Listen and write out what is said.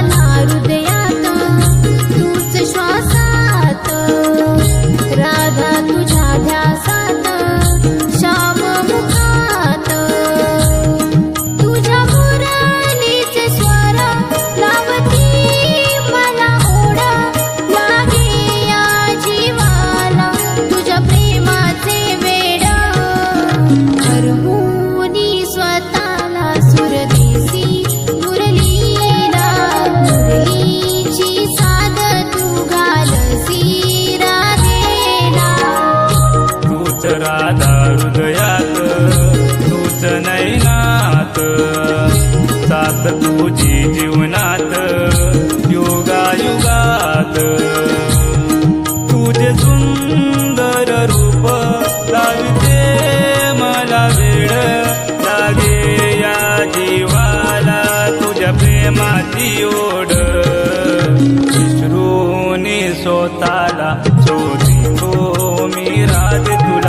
ना हृदयात तूच श्वासात. राधा तुझ्या ध्यासा राधा हृदयात तूच नैनात सात तुझी जीवनात युगायुगात. तुझे सुंदर रूप लाविते मला वेळ. लागे या जीवाला तुझ्या प्रेमाची ओढ. विसरून स्वतःला शोधी